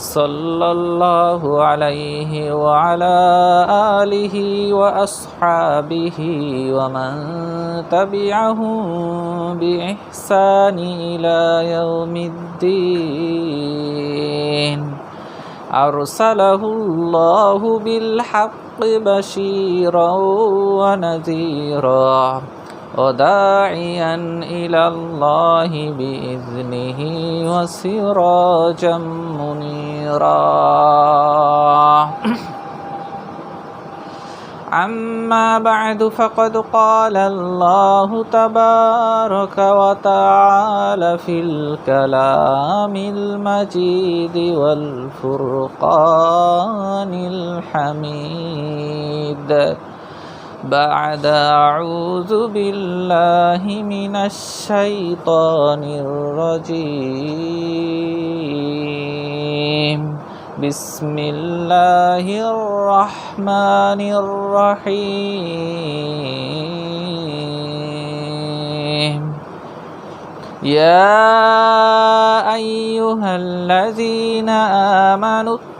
صلى الله عليه وعلى آله وأصحابه ومن تبعهم بإحسان إلى يوم الدين. أرسله الله بالحق بشيرا ونذيرا. وداعيا إلى الله بإذنه وسراجا منيرا. أما بعد فقد قال الله تبارك وتعالى في الكلام المجيد والفرقان الحميد. بعد أعوذ بالله من الشيطان الرجيم. بسم الله الرحمن الرحيم. يا أيها الذين آمنوا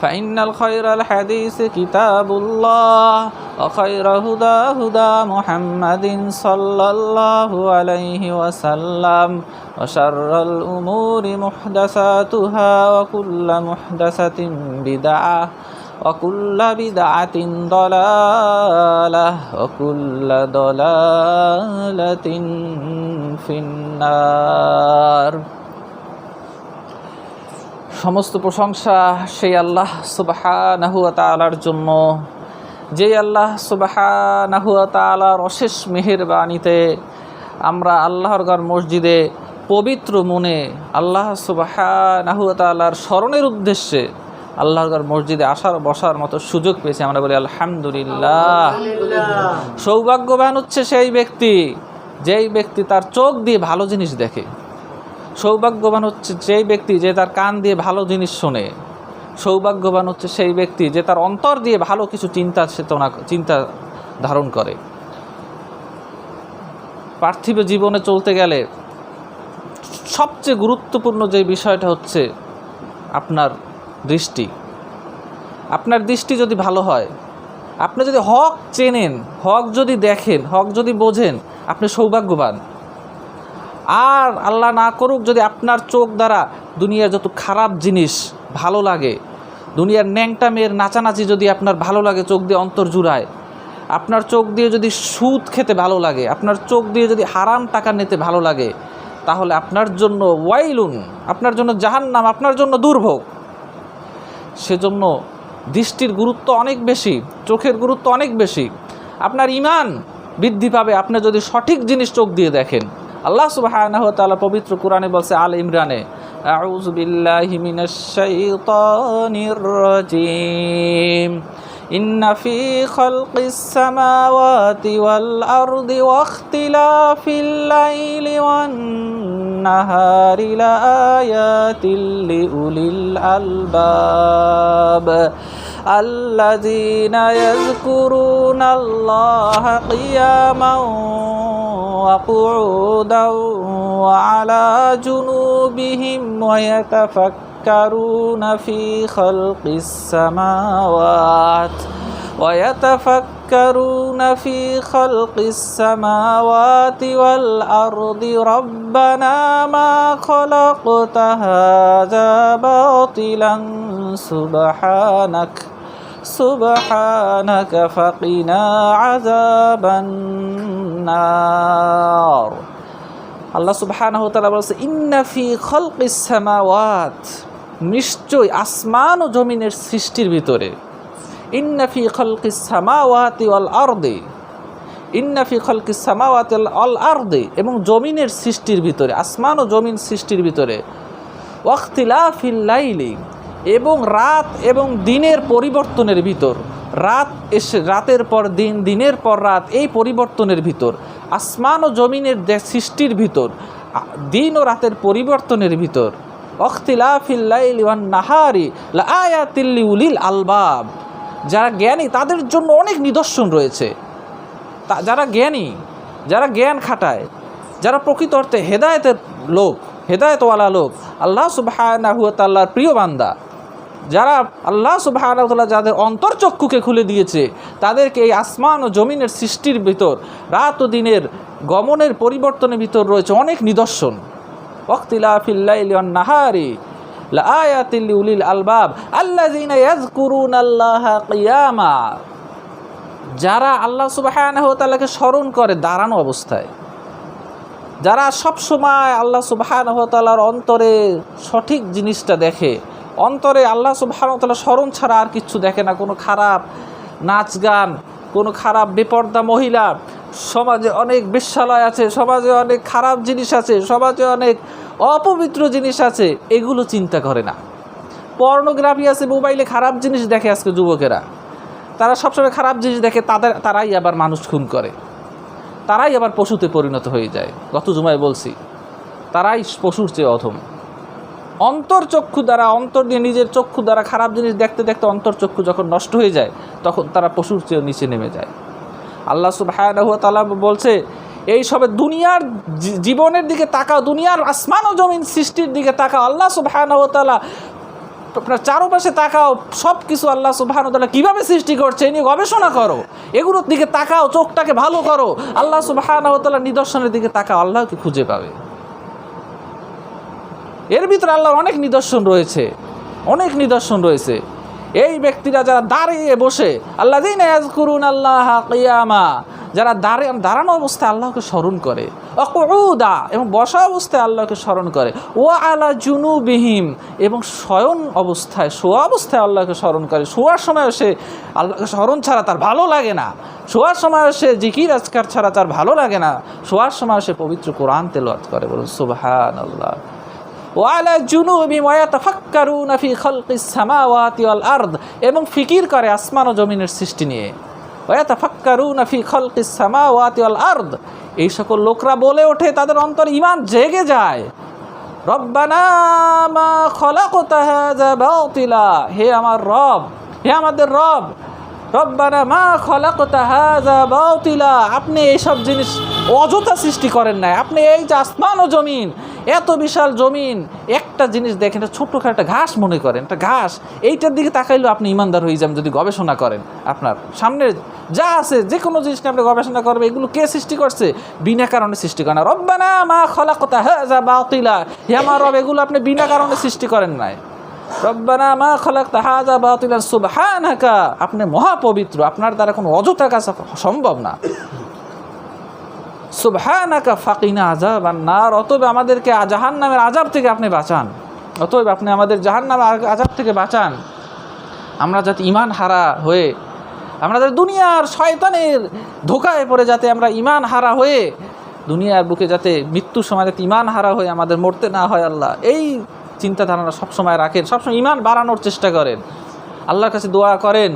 فإن الخير الحديث كتاب الله وخير هدى هدى محمد صلى الله عليه وسلم وشر الأمور محدثاتها وكل محدثة بدعة وكل بدعة ضلالة وكل ضلالة في النار. সমস্ত প্রশংসা সেই আল্লাহ সুবাহানাহুয়া তালার জন্য। যেই আল্লাহ সুবাহানাহুয়া তালার অশেষ মেহেরবানিতে আমরা আল্লাহর গড় মসজিদে পবিত্র মনে আল্লাহ সুবাহানাহুয়া তালার স্মরণের উদ্দেশ্যে আল্লাহর মসজিদে আসার বসার মতো সুযোগ পেয়েছি। আমরা বলি আলহামদুলিল্লাহ। সৌভাগ্যবান হচ্ছে সেই ব্যক্তি যেই ব্যক্তি তার চোখ দিয়ে ভালো জিনিস দেখে। সৌভাগ্যবান হচ্ছে সেই ব্যক্তি যে তার কান দিয়ে ভালো জিনিস শোনে। সৌভাগ্যবান হচ্ছে সেই ব্যক্তি যে তার অন্তর দিয়ে ভালো কিছু চিন্তা চেতনা, চিন্তা ধারণ করে। পার্থিব জীবনে চলতে গেলে সবচেয়ে গুরুত্বপূর্ণ যে বিষয়টা হচ্ছে আপনার দৃষ্টি। আপনার দৃষ্টি যদি ভালো হয়, আপনি যদি হক চেনেন, হক যদি দেখেন, হক যদি বোঝেন, আপনি সৌভাগ্যবান। আর আল্লাহ না করুক যদি আপনার চোখ দ্বারা দুনিয়ার যত খারাপ জিনিস ভালো লাগে, দুনিয়ার ন্যাংটা মেয়ের নাচানাচি যদি আপনার ভালো লাগে, চোখ দিয়ে অন্তর জুড়ায়, আপনার চোখ দিয়ে যদি সুদ খেতে ভালো লাগে, আপনার চোখ দিয়ে যদি হারাম টাকা নিতে ভালো লাগে, তাহলে আপনার জন্য ওয়াইলুন, আপনার জন্য জাহান্নাম, আপনার জন্য দুর্ভোগ। সেজন্য দৃষ্টির গুরুত্ব অনেক বেশি, চোখের গুরুত্ব অনেক বেশি। আপনার ইমান বৃদ্ধি পাবে, আপনি যদি সঠিক জিনিস চোখ দিয়ে দেখেন। আল্লাহ সুবহানাহু ওয়া তাআলা পবিত্র কোরআনে বলছে আল ইমরানে আউযু বিল্লাহি মিনাশ শাইতানির রাজিম ইন্না ফি খালকিস সামাওয়াতি ওয়াল আরদি ওয়া ইখতিলাফিল লাইলি ওয়ান নাহারি লাআয়াতিল লিউলিল আলবাব الذين يذكرون الله قياما وقعودا وعلى جنوبهم ويتفكرون في خلق السماوات ويتفكرون في خلق السماوات والأرض ربنا ما خلقت هذا باطلا سبحانك سبحانك فقنا عذاب النار আল্লাহ সুবহানাহু ওয়া তাআলা বলছে ইন্না ফি খালকিস সামাওয়াত নিশ্চয় আসমান ও জমিনের সৃষ্টির ভিতরে ইন্না ফি খালকিস সামাওয়াতি ওয়াল আরদি ইন্না ফি খালকিস সামাওয়াতি ওয়াল আরদি এবং জমিনের সৃষ্টির ভিতরে আসমান ও জমিন সৃষ্টির ভিতরে ওয়াখতিলাফিল লাইলি এবং রাত এবং দিনের পরিবর্তনের ভিতর। রাত এসে, রাতের পর দিন, দিনের পর রাত এই পরিবর্তনের ভিতর। আসমান ও জমিনের সৃষ্টির ভিতর। দিন ও রাতের পরিবর্তনের ভিতর। অখতিলাফিল্লাইল ওয়ান নাহারি উলিল আলবাব। যারা জ্ঞানী, তাদের জন্য অনেক নিদর্শন রয়েছে। তা, যারা জ্ঞানী, যারা জ্ঞান খাটায়, যারা প্রকৃত অর্থে হেদায়েতের লোক, হেদায়তওয়ালা লোক, আল্লাহ ওয়া প্রিয় বান্দা যারা আল্লাহ তাআলা যাদের অন্তর্চক্ষুকে খুলে দিয়েছে, তাদেরকে এই আসমান ও জমিনের সৃষ্টির ভিতর, রাত ও দিনের গমনের পরিবর্তনের ভিতর রয়েছে অনেক নিদর্শন। নাহারি লাআয়াতিল লিউলিল আলবাব, আল্লাযীনা ইয়াযকুরুনাল্লাহা কিয়ামা। যারা আল্লাহ সুবহানাহু ওয়া স্মরণ করে দাঁড়ানো অবস্থায়, যারা সব সময় আল্লাহ সুবহানাহু ওয়া অন্তরে সঠিক জিনিসটা দেখে অন্তরে আল্লাহ তাআলা স্মরণ ছাড়া আর কিচ্ছু দেখে না। কোনো খারাপ নাচ গান, কোনো খারাপ বেপর্দা মহিলা, সমাজে অনেক বিশ্বালয় আছে, সমাজে অনেক খারাপ জিনিস আছে, সমাজে অনেক অপবিত্র জিনিস আছে, এগুলো চিন্তা করে না। পর্নোগ্রাফি আছে, মোবাইলে খারাপ জিনিস দেখে আজকে যুবকেরা। তারা সবসময় খারাপ জিনিস দেখে, তাদের, তারাই আবার মানুষ খুন করে। তারাই আবার পশুতে পরিণত হয়ে যায়। গত জুমায় বলছি, তারাই পশুর চেয়ে অধম। অন্তর্চক্ষু দ্বারা, অন্তর দিয়ে নিজের চক্ষু দ্বারা খারাপ জিনিস দেখতে দেখতে অন্তর্চক্ষু যখন নষ্ট হয়ে যায়, তখন তারা পশুর চেয়ে নিচে নেমে যায়। আল্লাহ সুবহানাহু ওয়া তাআলা বলছে, এই সবে দুনিয়ার জীবনের দিকে তাকাও, দুনিয়ার আসমান ও জমিন সৃষ্টির দিকে তাকাও। আল্লাহ সুবহানাহু ওয়া তাআলা আপনার চারপাশে তাকাও সব কিছু আল্লাহ তাআলা কীভাবে সৃষ্টি করছে এই নিয়ে গবেষণা করো। এগুলোর দিকে তাকাও, চোখটাকে ভালো করো। আল্লাহ সুবহানাহু ওয়া তাআলা নিদর্শনের দিকে তাকাও, আল্লাহকে খুঁজে পাবে। এর ভিতরে আল্লাহর অনেক নিদর্শন রয়েছে, অনেক নিদর্শন রয়েছে। এই ব্যক্তিরা যারা দাঁড়িয়ে বসে আল্লাহ দিন করুন আল্লাহ কিয়ামা, যারা দাঁড়িয়ে, দাঁড়ানো অবস্থায় আল্লাহকে স্মরণ করে অকুদা এবং বসা অবস্থায় আল্লাহকে স্মরণ করে ও আলা জুনুবিহীম, এবং স্বয়ং অবস্থায়, শোয়া অবস্থায় আল্লাহকে স্মরণ করে। শোয়ার সময় সে আল্লাহকে স্মরণ ছাড়া তার ভালো লাগে না। শোয়ার সময় সে জিকির, আজকার ছাড়া তার ভালো লাগে না। শোয়ার সময় সে পবিত্র কোরআন তেলাওয়াত করে বলুন সুবহান আল্লাহ ওয়ালা জুনুবি ওয়াতাফাক্কারুনা ফি খালকিস সামাওয়াতি ওয়াল আরদ, এবং ফিকির করে আসমান ও জমিনের সৃষ্টি নিয়ে। ওয়াতাফাক্কারুনা ফি খালকিস সামাওয়াতি ওয়াল আরদ, এই সকল লোকরা বলে ওঠে, তাদের অন্তর ইমান জেগে যায়। রব্বানা হে আমার রব, হে আমাদের রব রব্বানা মা খলাকতা হাযা বাতিলা। আপনি এইসব জিনিস অযথা সৃষ্টি করেন নাই। আপনি এই যে আসমান ও জমিন, এত বিশাল জমিন, একটা জিনিস দেখেন, এটা ছোট্ট একটা ঘাস মনে করেন, একটা ঘাস। এইটার দিকে তাকাইলেও আপনি ইমানদার হয়ে যাবেন যদি গবেষণা করেন আপনার। সামনে যা আছে যে কোনো জিনিস নিয়ে আপনি গবেষণা করবে এগুলো কে সৃষ্টি করছে? বিনা কারণে সৃষ্টি করে না। রব্বানা মা খলা কথা হ্যাঁ যা বাতিলা। হে আমার রব, এগুলো আপনি বিনা কারণে সৃষ্টি করেন নাই। রব্বানা মা খলাক তাহাজা বাতিলা সুবহানাকা। আপনি মহাপবিত্র, আপনার দ্বারা কোনো অযথা কাজ সম্ভব না। সুবহানাকা ফাকিনা আজাব নার, অতএব আমাদেরকে জাহান নামের আজাব থেকে আপনি বাঁচান। অতএব আপনি আমাদের জাহান নামের আজাব থেকে বাঁচান। আমরা যাতে ইমান হারা হয়ে, আমরা যাতে দুনিয়ার শয়তানের ধোকায় পড়ে যাতে আমরা ইমান হারা হয়ে, দুনিয়ার বুকে যাতে মৃত্যুর সময় যাতে ইমান হারা হয়ে আমাদের মরতে না হয় আল্লাহ। এই চিন্তাধারণা সবসময় রাখেন, সবসময় ইমান বাড়ানোর চেষ্টা করেন। আল্লাহর কাছে দোয়া করেন,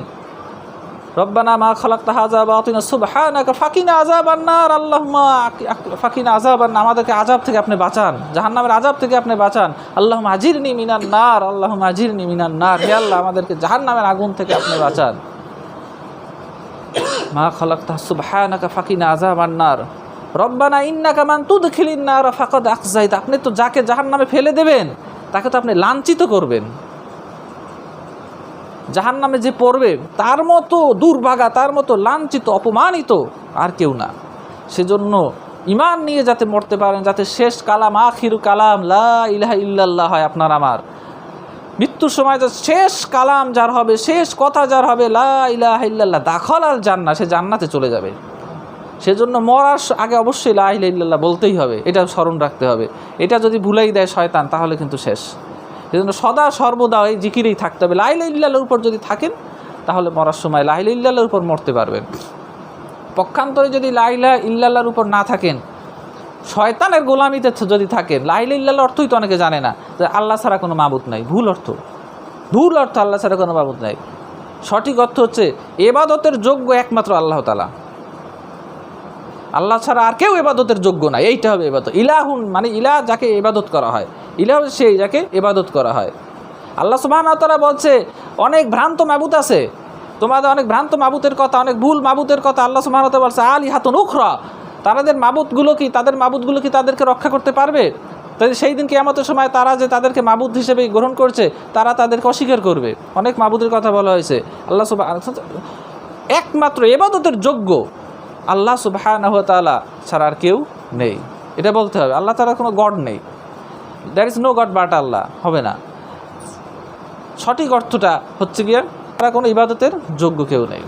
রব্বানা মা খলাক তাহাজা বাতিনা সুবহানাকা ফাকিনা আযাবান নার, আল্লাহুম্মা ফাকিনা আযাবান, আমাদেরকে আযাব থেকে আপনি বাঁচান, জাহান্নামের আযাব থেকে আপনি বাঁচান, আল্লাহুম্মা আজিরনি মিনান নার, আল্লাহুম্মা আজিরনি মিনান নার, হে আল্লাহ আমাদেরকে জাহান্নামের আগুন থেকে আপনি বাঁচান। মা খলাক তাহা সুবহানাকা ফাকিনা আযাবান নার, রব্বানা ইন্নাকা মান তুদখিলিন নার, ফাকাদ আখজাইত আপনি তো যাকে জাহান্নামে ফেলে দেবেন তাকে তো আপনি লাঞ্ছিত করবেন। জাহান নামে যে পড়বে, তার মতো দুর্ভাগা, তার মতো লাঞ্ছিত, অপমানিত আর কেউ না। সেজন্য ইমান নিয়ে যাতে মরতে পারেন, যাতে শেষ কালাম, আখির কালাম, লা ইলাহা ইল্লাল্লাহ হয় আপনার আমার। মৃত্যুর সময় যে শেষ কালাম যার হবে, শেষ কথা যার হবে, লা ইলাহা ইল্লাল্লাহ, দাখল আর জান্না সে জান্নাতে চলে যাবে। সেজন্য মরার আগে অবশ্যই লা ইলাহা বলতেই হবে, এটা স্মরণ রাখতে হবে। এটা যদি ভুলেই দেয় শয়তান, তাহলে কিন্তু শেষ। সেজন্য সদা সর্বদা এই জিকিরেই থাকতে হবে। লাইলা ইল্লাল্লাহর উপর যদি থাকেন, তাহলে মরার সময় লাইলা ইল্লাল্লাহর উপর মরতে পারবেন। পক্ষান্তরে যদি লাইলা ইল্লাল্লাহর উপর না থাকেন, শয়তানের গোলামিতে যদি থাকেন লাইলা ইল্লাল্লাহ অর্থই তো অনেকে জানে না, যে আল্লাহ ছাড়া কোনো মাবুত নাই। ভুল অর্থ। ভুল অর্থ আল্লাহ ছাড়া কোনো মাবুত নাই। সঠিক অর্থ হচ্ছে, এবাদতের যোগ্য একমাত্র আল্লাহ তালা আল্লাহ ছাড়া আর কেউ এবাদতের যোগ্য না, এইটা হবে এবাদত ইলাহুন মানে ইলা যাকে এবাদত করা হয়। ইলাহ সেই যাকে এবাদত করা হয়। আল্লাহ সুবাহ তারা বলছে, অনেক ভ্রান্ত মাবুত আছে। তোমাদের অনেক ভ্রান্ত মাবুতের কথা, অনেক ভুল মাবুতের কথা আল্লাহ সুবাহ বলছে আলি হাতুন উখরা। তাদের মাবুতগুলো কি, তাদের মাবুতগুলো কি তাদেরকে রক্ষা করতে পারবে? তাই সেই দিন কেয়ামতের সময় তারা যে তাদেরকে মাবুদ হিসেবে গ্রহণ করছে, তারা তাদেরকে অস্বীকার করবে। অনেক মাবুদের কথা বলা হয়েছে। আল্লাহ সুবাহ একমাত্র এবাদতের যোগ্য আল্লাহ সুবাহ তালা ছাড়া আর কেউ নেই। এটা বলতে হবে, আল্লাহ তারা কোনো গড নেই। There is no God but Allah, হবে না। সঠিক অর্থটা হচ্ছে গিয়ে, তারা কোনো ইবাদতের যোগ্য কেউ নেই।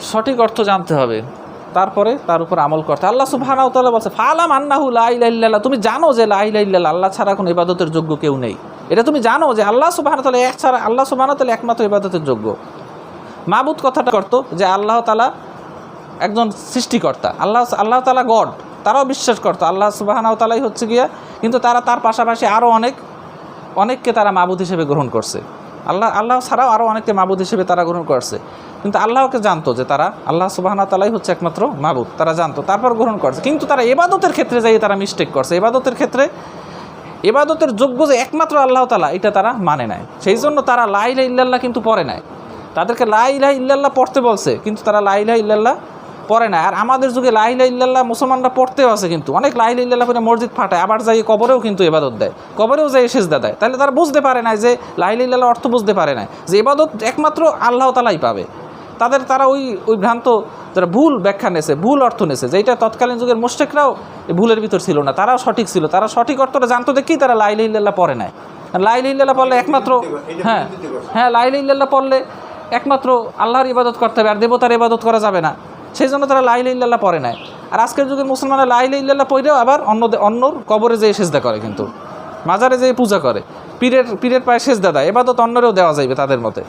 সঠিক অর্থ জানতে হবে, তারপরে তার উপর আমল করতে আল্লাহ সুবহানাহু তাআলা বলছে, ফালাম আন্নাহু লা ইলাহা তুমি জানো যে লা ইলাহা আল্লাহ ছাড়া কোনো ইবাদতের যোগ্য কেউ নেই। এটা তুমি জানো যে আল্লাহ সুবহানাহু তাআলা এক ছাড়া, আল্লাহ সুবহানাহু তাআলা একমাত্র ইবাদতের যোগ্য। মাবুদ কথাটা করতো যে আল্লাহ তালা একজন সৃষ্টিকর্তা। আল্লাহ আল্লাহ তালা গড, তারাও বিশ্বাস করতো। আল্লাহ সুবাহানাও তালাই হচ্ছে গিয়া, কিন্তু তারা তার পাশাপাশি আরও অনেক, অনেককে তারা মাবুদ হিসেবে গ্রহণ করছে। আল্লাহ আল্লাহ ছাড়াও আরও অনেককে মাবুদ হিসেবে তারা গ্রহণ করছে। কিন্তু আল্লাহকে জানতো যে তারা, আল্লাহ সুবাহানা তালাই হচ্ছে একমাত্র মাবুদ, তারা জানতো, তারপর গ্রহণ করছে। কিন্তু তারা এবাদতের ক্ষেত্রে যাই তারা মিস্টেক করছে। এবাদতের ক্ষেত্রে, এবাদতের যোগ্য যে একমাত্র আল্লাহ তালা এটা তারা মানে নেয় সেই জন্য তারা লাইলা ইল্লাল্লাহ কিন্তু পড়ে নেয় তাদেরকে লাইলা ইল্লাল্লাহ পড়তে বলছে কিন্তু তারা লাইলা ইল্লাল্লাহ পড়ে না। আর আমাদের যুগে লাইলা ইল্লাল্লাহ মুসলমানরা পড়তেও আছে কিন্তু। অনেক লাইলা ইল্লাল্লাহ পরে মসজিদ ফাটায় আবার যাই কবরেও কিন্তু এবাদত দেয়। কবরেও যাই সেজদা দেয়। তাহলে তারা বুঝতে পারে না যে লাইলা ইল্লাল্লাহ অর্থ বুঝতে পারে না যে এবাদত একমাত্র আল্লাহ তালাই পাবে। তাদের তারা ওই ওই ভ্রান্ত যারা ভুল ব্যাখ্যা নেছে ভুল অর্থ নেছে যেটা তৎকালীন যুগের মোশেকরাও এই ভুলের ভিতর ছিল না তারাও সঠিক ছিল। তারা সঠিক অর্থটা জানতো দেখেই তারা লাইলা ইল্লাল্লাহ পড়ে নাই। লাইলা ইল্লাল্লাহ পড়লে একমাত্র হ্যাঁ হ্যাঁ লাইলা ইল্লাল্লাহ পড়লে একমাত্র আল্লাহর ইবাদত করতে হবে, আর দেবতার ইবাদত করা যাবে না। সেই জন্য তারা লাইলা ইল্লাল্লাহ পড়ে নাই। আর আজকের যুগের মুসলমানরা লাইলা ইল্লাল্লাহ পড়েও আবার অন্য অন্যর কবরে যেয়ে সেজদা করে কিন্তু। মাজারে যেয়ে পূজা করে। পীরের পীরের পায়ে সেজদা দেয়। এবাদত অন্যরেও দেওয়া যাইবে তাদের মতে।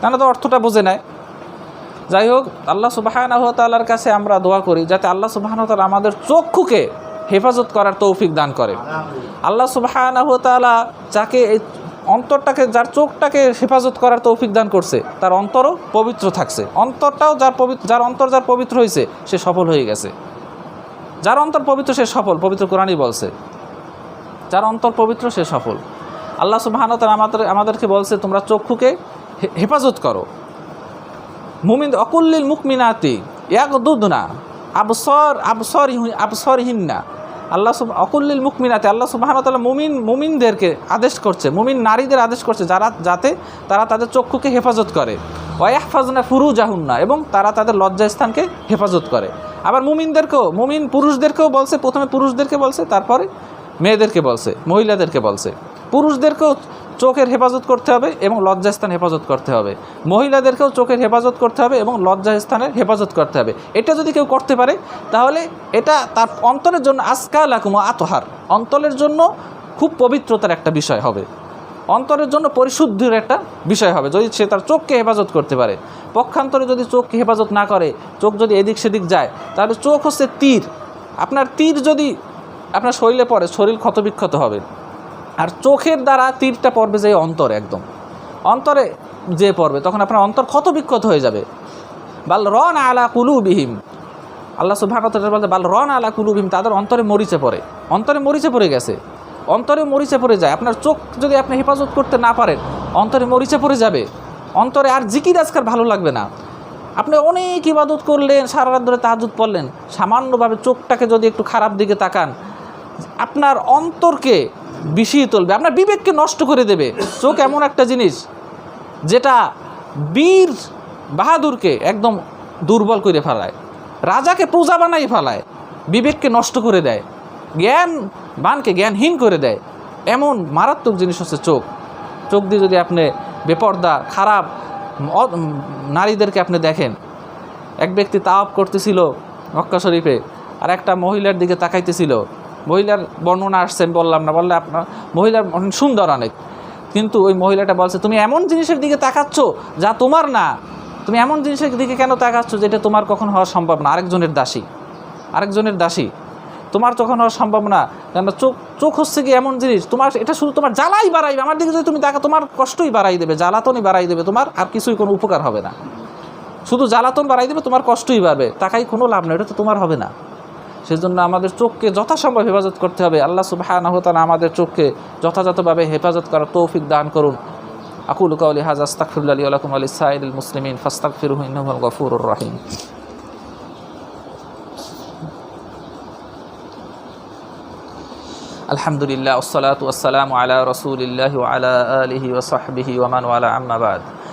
কেন তো অর্থটা বুঝে নেয়। যাই হোক, আল্লাহ সুবাহানাহ তাল্লার কাছে আমরা দোয়া করি, যাতে আল্লাহ সুবাহানাহ তালা আমাদের চক্ষুকে হেফাজত করার তৌফিক দান করে। আল্লাহ সুবাহানাহ তালা যাকে এই অন্তরটাকে, যার চোখটাকে হেফাজত করার তৌফিক দান করছে, তার অন্তরও পবিত্র থাকছে। অন্তরটাও যার পবিত্র যার অন্তর যার পবিত্র হয়েছে, সে সফল হয়ে গেছে। যার অন্তর পবিত্র, সে সফল, পবিত্র কোরআনই বলছে। যার অন্তর পবিত্র, সে সফল। আল্লাহ সুবাহানত আমাদের, আমাদেরকে বলছে, তোমরা চক্ষুকে হেফাজত করো। মুমিন, অকুল্লিল মুকমিনাতি এক দুদনা আবসর আবসর আবসরহীনা আল্লাহ সুব অকুল্লিল মুকমিনাতে আল্লাহ সুবাহতাল্লাহ মুমিন মুমিনদেরকে আদেশ করছে, মুমিন নারীদের আদেশ করছে যারা যাতে তারা তাদের চক্ষুকে হেফাজত করে। ওয়াহফাজনা ফুরু জাহুন্না এবং তারা তাদের লজ্জাস্থানকে হেফাজত করে। আবার মুমিনদেরকেও মুমিন পুরুষদেরকেও বলছে, প্রথমে পুরুষদেরকে বলছে, তারপরে মেয়েদেরকে বলছে, মহিলাদেরকে বলছে। পুরুষদেরকেও চোখের হেফাজত করতে হবে এবং লজ্জাস্থান হেফাজত করতে হবে। মহিলাদেরকেও চোখের হেফাজত করতে হবে এবং লজ্জাস্থানের হেফাজত করতে হবে। এটা যদি কেউ করতে পারে, তাহলে এটা তার অন্তরের জন্য আজকাল আকুম আতহার। অন্তরের জন্য খুব পবিত্রতার একটা বিষয় হবে। অন্তরের জন্য পরিশুদ্ধির একটা বিষয় হবে। যদি সে তার চোখকে হেফাজত করতে পারে, পক্ষান্তরে যদি চোখকে হেফাজত না করে, চোখ যদি এদিক সেদিক যায়, তাহলে চোখ হচ্ছে তীর। আপনার তীর যদি আপনার শরীরে পড়ে, শরীর ক্ষতবিক্ষত হবে। আর চোখের দ্বারা তীরটা পড়বে যে অন্তরে একদম। অন্তরে যে পড়বে, তখন আপনার অন্তর ক্ষত বিক্ষত হয়ে যাবে। বাল রন আলা কুলুবিহিম। আল্লাহ সুবহান বলতে, বাল রন আলা কুলু কুলুবিহিম, তাদের অন্তরে মরিচে পড়ে। অন্তরে মরিচে পড়ে গেছে। অন্তরে মরিচে পড়ে যায়। আপনার চোখ যদি আপনি হেফাজত করতে না পারেন, অন্তরে মরিচে পড়ে যাবে। অন্তরে আর জিকির আজকাল ভালো লাগবে না। আপনি অনেক ইবাদত করলেন সারা রাত ধরে তাহাজুদ পড়লেন, সামান্যভাবে চোখটাকে যদি একটু খারাপ দিকে তাকান, আপনার অন্তরকে বিষিয়ে তুলবে, আপনার বিবেককে নষ্ট করে দেবে। চোখ এমন একটা জিনিস, যেটা বীর বাহাদুরকে একদম দুর্বল করে ফেলায়, রাজাকে পূজা বানাই ফেলায়, বিবেককে নষ্ট করে দেয়, জ্ঞান বানকে জ্ঞানহীন করে দেয়। এমন মারাত্মক জিনিস হচ্ছে চোখ। চোখ দিয়ে যদি আপনি বেপর্দা, খারাপ নারীদেরকে আপনি দেখেন, এক ব্যক্তি তাওয়াপ করতেছিল মক্কা শরীফে, আর একটা মহিলার দিকে তাকাইতেছিল মহিলার বর্ণনা আসছে, আমি বললাম না, বললে আপনার মহিলার সুন্দর অনেক। কিন্তু ওই মহিলাটা বলছে, তুমি এমন জিনিসের দিকে তাকাচ্ছ যা তোমার না। তুমি এমন জিনিসের দিকে কেন তাকাচ্ছ যেটা তোমার কখন হওয়া সম্ভব না? আরেকজনের দাসী আরেকজনের দাসী, তোমার তখন হওয়া সম্ভব না। কেন চোখ চোখ হচ্ছে কি এমন জিনিস, তোমার, এটা শুধু তোমার জ্বালাই বাড়াইবে। আমার দিকে যদি তুমি দেখা তোমার কষ্টই বাড়াই দেবে, জ্বালাতনই বাড়াই দেবে, তোমার আর কিছুই কোনো উপকার হবে না। শুধু জ্বালাতন বাড়াই দেবে, তোমার কষ্টই বাড়বে। টাকাই কোনো লাভ নেই এটা তো তোমার হবে না। সেজন্য আমাদের চোখকে যথাসম্ভব হেফাজত করতে হবে। আল্লাহ সুবাহ আমাদের চোখকে যথাযথভাবে হেফাজত করার তৌফিক দান করুন। আকুল কাউলি হাজ আস্তাকফিরুল্লাহ আলাইকুম আলী সাইদ মুসলিমিন ফাস্তাকফিরুহু ইন্নাহু হুয়াল গফুরুর রহিম। আলহামদুলিল্লাহ ওসলাত ওয়াসালাম আলা রসুলিল্লাহ আলা আলিহি ওসহবিহি ওমান ওয়ালা, আম্মা বাদ।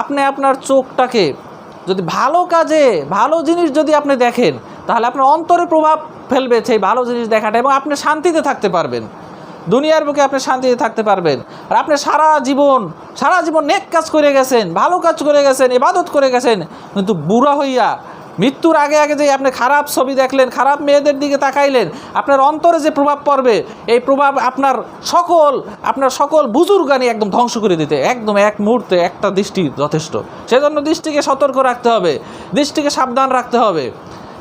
আপনি আপনার চোখটাকে যদি ভালো কাজে, ভালো জিনিস যদি আপনি দেখেন, তাহলে আপনার অন্তরে প্রভাব ফেলবে সেই ভালো জিনিস দেখাটা এবং আপনি শান্তিতে থাকতে পারবেন। দুনিয়ার বুকে আপনি শান্তিতে থাকতে পারবেন। আর আপনি সারা জীবন সারা জীবন নেক কাজ করে গেছেন, ভালো কাজ করে গেছেন ইবাদত করে গেছেন, কিন্তু বুড়া হইয়া মৃত্যুর আগে আগে যে আপনি খারাপ ছবি দেখলেন, খারাপ মেয়েদের দিকে তাকাইলেন, আপনার অন্তরে যে প্রভাব পড়বে, এই প্রভাব আপনার সকল আপনার সকল বুজুর্গানি একদম ধ্বংস করে দিতে, একদম এক মুহূর্তে একটা দৃষ্টি যথেষ্ট। সেজন্য দৃষ্টিকে সতর্ক রাখতে হবে, দৃষ্টিকে সাবধান রাখতে হবে।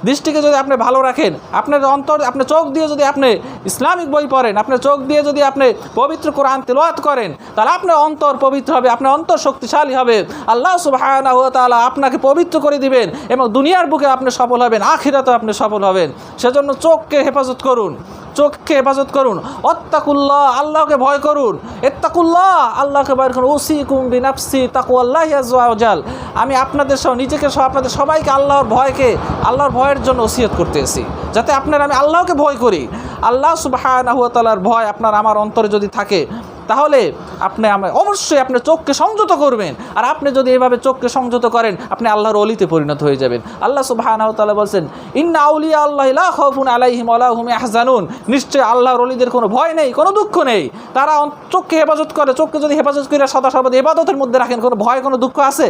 দৃষ্টিকে যদি আপনি ভালো রাখেন, আপনার অন্তর, আপনার চোখ দিয়ে যদি আপনি ইসলামিক বই পড়েন, আপনার চোখ দিয়ে যদি আপনি পবিত্র কোরআন তেলোয়াত করেন, তাহলে আপনার অন্তর পবিত্র হবে, আপনার অন্তর শক্তিশালী হবে। আল্লাহ সুবহানাহু হুয়া তালা আপনাকে পবিত্র করে দিবেন এবং দুনিয়ার বুকে আপনি সফল হবেন আখিরাতে আপনি সফল হবেন। সেজন্য চোখকে হেফাজত করুন। চোখকে হেফাজত করুন। অত্তাকুল্লাহ, আল্লাহকে ভয় করুন। এত্তাকুল্লাহ, আল্লাহকে ভয় করুন। ওসি কুম্বি নাফসি তাকু আল্লাহ হিয়াজাল আমি আপনাদের সহ, নিজেকে সহ, আপনাদের সবাইকে আল্লাহর ভয়কে, আল্লাহর ভয়ের জন্য ওসিয়ত করতেছি। যাতে আপনার আমি আল্লাহকে ভয় করি। আল্লাহ সুবাহ ভয় আপনার আমার অন্তরে যদি থাকে তাহলে আপনি অবশ্যই আপনার চোখকে সংযত করবেন। আর আপনি যদি এভাবে চোখকে সংযত করেন, আপনি আল্লাহর অলিতে পরিণত হয়ে যাবেন। আল্লাহ সুবাহানাহতালা বলছেন, ইন্না আউলিয়া আল্লাহ লা খাউফুন আলাইহিম ওয়া লা হুম ইয়াহজানুন। আল্লাহর অলিদের কোনো ভয় নেই, কোনো দুঃখ নেই। তারা চোখকে হেফাজত করে, চোখকে যদি হেফাজত করে, সদা সর্বদা ইবাদতের মধ্যে রাখেন, কোনো ভয়, কোনো দুঃখ আছে?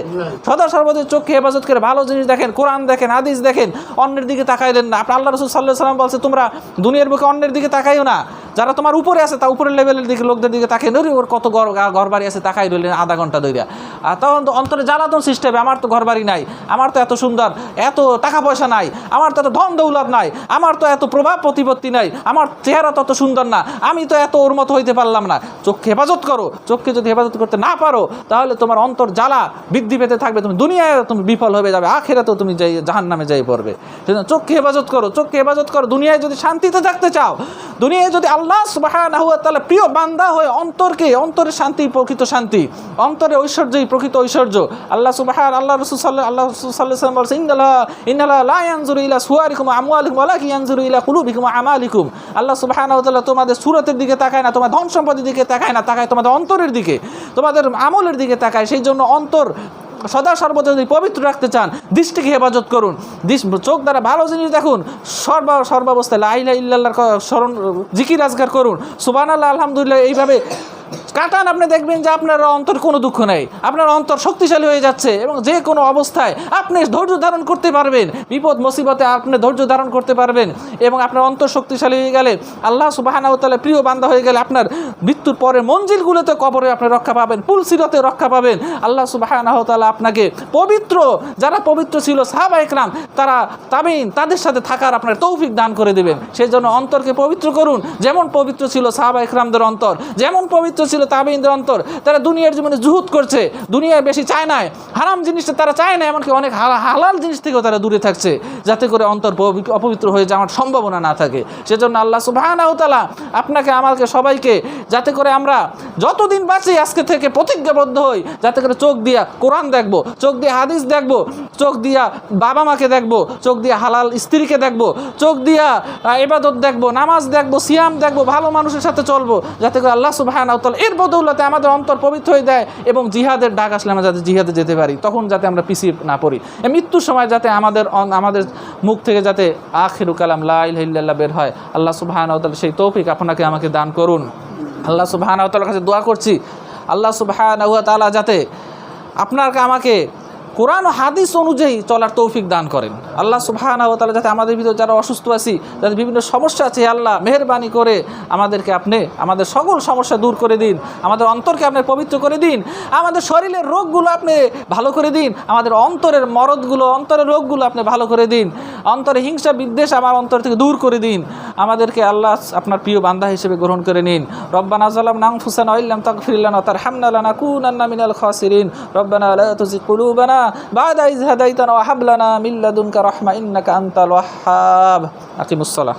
সদা সর্বদা চোখকে হেফাজত করে, ভালো জিনিস দেখেন, কোরআন দেখেন, হাদিস দেখেন, অন্যের দিকে তাকাইলেন না। আপনি আল্লাহ রসুল সাল্লাহ সাল্লাম বলছে, তোমরা দুনিয়ার বুকে অন্যের দিকে তাকাইও না। যারা তোমার উপরে আছে, তা উপরের লেভেলের দিকে, লোকদের দিকে তাকে নরি ওর কত ঘর বাড়ি আছে, তাকাই রইলেন আধা ঘণ্টা ধরিয়া আর তখন তো অন্তরে জ্বালাতন সৃষ্টি হবে আমার তো ঘর বাড়ি নাই, আমার তো এত সুন্দর, এত টাকা পয়সা নাই, আমার তো এত ধন দৌলত নাই, আমার তো এত প্রভাব প্রতিপত্তি নাই, আমার চেহারা তত সুন্দর না, আমি তো এত ওর মতো হইতে পারলাম না। চোখকে হেফাজত করো, চোখকে যদি হেফাজত করতে না পারো, তাহলে তোমার অন্তর জ্বালা বৃদ্ধি পেতে থাকবে, তুমি দুনিয়ায় তুমি বিফল হয়ে যাবে, আখেরাতেও তুমি যাই জাহান নামে যাই পড়বে। সেজন্য চোখকে হেফাজত করো, চোখকে হেফাজত করো, দুনিয়ায় যদি শান্তিতে থাকতে চাও, দুনিয়ায় যদি আল্লাহ সুবহানাহু ওয়া তাআলা প্রিয় বান্দা হয়ে অন্তরকে, অন্তরে শান্তি, প্রকৃত শান্তি। অন্তরে ঐশ্বর্যই প্রকৃত ঐশ্বর্য। আল্লাহ সুবাহ আল্লাহ রসুল সাল্লাল্লাহু, আল্লাহ রসুল্লাহাম বলছে ইন্দাল্লাহ ইন্দাল্লাহ লাইয়ানজুর ইলা সুয়ারিকুম ওয়া আমওয়ালিকুম ওয়ালাকিন ইয়ানজুরু ইলা কুলুবিকুম আমালিকুম। আল্লাহ সুবহানাহু ওয়া তোমাদের সুরতের দিকে তাকায় না তোমার ধন সম্পদের দিকে তাকায় না, তাকায় তোমাদের অন্তরের দিকে, তোমাদের আমলের দিকে তাকায়। সেই জন্য অন্তর সদা সর্বদা যদি পবিত্র রাখতে চান, দৃষ্টিকে হেফাজত করুন চোখ দ্বারা ভালো জিনিস দেখুন, সর্ব সর্বাবস্থায় লাইলা ইল্লাল্লাহর স্মরণ জিকির আজগার করুন। সুবান আল্লাহ আলহামদুলিল্লাহ, এইভাবে কাটান আপনি দেখবেন যে আপনার অন্তর কোনো দুঃখ নেই। আপনার অন্তর শক্তিশালী হয়ে যাচ্ছে এবং যে কোনো অবস্থায় আপনি ধৈর্য ধারণ করতে পারবেন। বিপদ, মুসিবতে আপনি ধৈর্য ধারণ করতে পারবেন এবং আপনার অন্তর শক্তিশালী হয়ে গেলে, আল্লাহ সুবাহানাউতালা প্রিয় বান্দা হয়ে গেলে আপনার মৃত্যুর পরে মঞ্জিলগুলোতে কবরে আপনি রক্ষা পাবেন, পুলসিরতে রক্ষা পাবেন। আল্লাহ সুবাহানাহতালা আপনাকে পবিত্র, যারা পবিত্র ছিল সাহাবা একরাম, তারা তাবিন তাদের সাথে থাকার আপনার তৌফিক দান করে দেবেন। সেই জন্য অন্তরকে পবিত্র করুন। যেমন পবিত্র ছিল সাহাবা একরামদের অন্তর, যেমন পবিত্র ছিল তাবিনদের অন্তর। তারা দুনিয়ার জীবনে জুহুদ করছে, দুনিয়ায় বেশি চায় না হারাম জিনিসটা তারা চায় না, এমনকি অনেক হালাল জিনিস থেকেও তারা দূরে থাকছে, যাতে করে অন্তর অপবিত্র হয়ে যাওয়ার সম্ভাবনা না থাকে। সেজন্য আল্লাহ সুবাহানাউতালা আপনাকে, আমাকে সবাইকে, যাতে করে আমরা যতদিন বাঁচি আজকে থেকে প্রতিজ্ঞাবদ্ধ হই, যাতে করে চোখ দিয়া কোরআন দেখব, চোখ দিয়ে হাদিস দেখব, চোখ দিয়া বাবা মাকে দেখব, চোখ দিয়ে হালাল স্ত্রীকে দেখব, চোখ দিয়া এবাদত দেখব, নামাজ দেখব, সিয়াম দেখব, ভালো মানুষের সাথে চলবো, যাতে করে আল্লাহ সুবাহানাউতালা এর বদৌলতে আমাদের অন্তর পবিত্র হয়ে দেয় এবং জিহাদের ডাক আসলে আমরা যাতে জিহাদে যেতে পারি, তখন যাতে আমরা পিছিয়ে না পড়ি। মৃত্যুর সময় যাতে আমাদের আমাদের মুখ থেকে যাতে আখেরু কালাম লাইল্লাহ বের হয়। আল্লাহ সুবাহানাউতালা সেই তৌফিক আপনাকে আমাকে দান করুন। আল্লাহ সুবাহানাউতালার কাছে দোয়া করছি। আল্লাহ সুবাহান তালা যাতে আপনাকে আমাকে কোরআন হাদিস অনুযায়ী চলার তৌফিক দান করেন। আল্লাহ সুবহানাহু ওয়া তাআলা যাতে আমাদের ভিতরে যারা অসুস্থ আছি, যাদের বিভিন্ন সমস্যা আছে আল্লাহ মেহেরবানি করে আমাদেরকে আপনি আমাদের সকল সমস্যা দূর করে দিন, আমাদের অন্তরকে আপনি পবিত্র করে দিন, আমাদের শরীরের রোগগুলো আপনি ভালো করে দিন, আমাদের অন্তরের মরদগুলো, অন্তরের রোগগুলো আপনি ভালো করে দিন, অন্তরে হিংসা বিদ্বেষ আমার অন্তর থেকে দূর করে দিন, আমাদেরকে আল্লাহ আপনার প্রিয় বান্দা হিসেবে গ্রহণ করে নিন। রব্বানা জালাম নাং ফুসান ইল্লাম তাগফির লানা তারহামনা লানাকুনান্না মিনাল খাসিরিন। রব্বানা লা তুযিগ কুলুবানা বাদা ইয হাদাইতানা ওয়া মিল্লাদুনকা রহমা ইন্নাকা আন্তাল ওয়াহাব আকিমুস সালাহ।